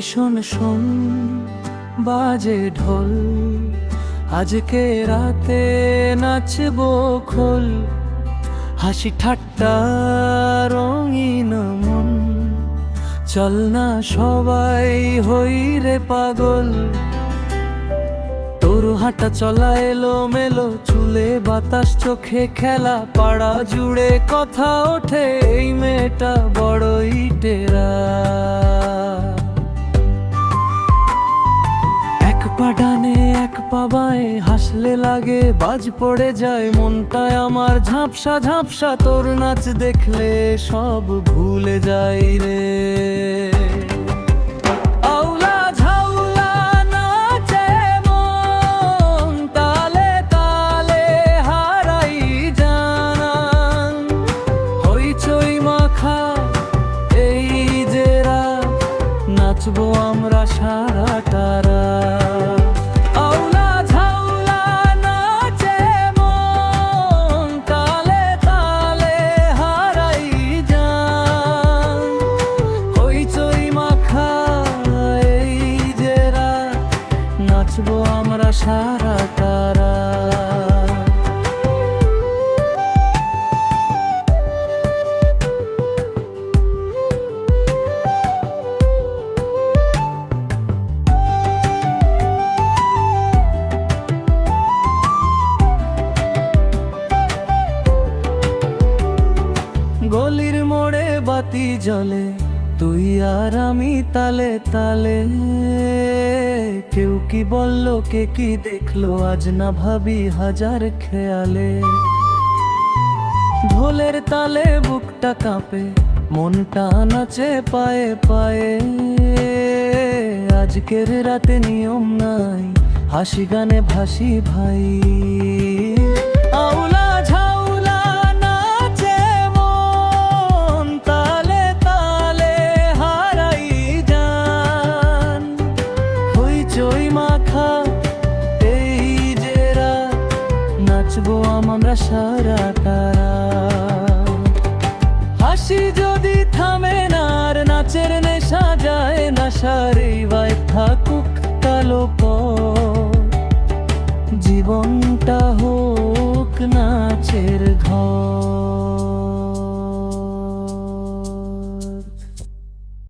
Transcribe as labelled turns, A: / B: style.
A: শোন শোন বাজে ঢোল। আজকে রাতে নাচবো খোল। হাসি ঠাট্টা রঙিন মন। চল না সবাই হই রে পাগল। তোর হাঁটা চলা এলো মেলো চুলে বাতাস, চোখে খেলা, পাড়া জুড়ে কথা ওঠে। এই মেয়েটা বড়ই টেরা। হাসলে লাগে, বাজ পড়ে যায় মনটায় আমার ঝাপসা ঝাপসা, তোর নাচ দেখলে সব ভুলে যাই রে। নাচবো আমরা সারা তারা গলির মোড়ে বাতি জ্বলে, তুই আর আমি তালে তালে। কেউ কি বলল, কে কি দেখল, আজ না ভাবি হাজার খেয়ালে। ঢোলের তালে বুকটা কাঁপে, মনটা নাচে পায়ে পায়ে। আজকের রাতে নিয়ম নাই, হাসি গানে ভাসি ভাই। আমরা সারা তারা হাসি যদি থামে না, আর নাচের নেশা যায় না সারি বাই থাকুক কালো জীবনটা হোক নাচের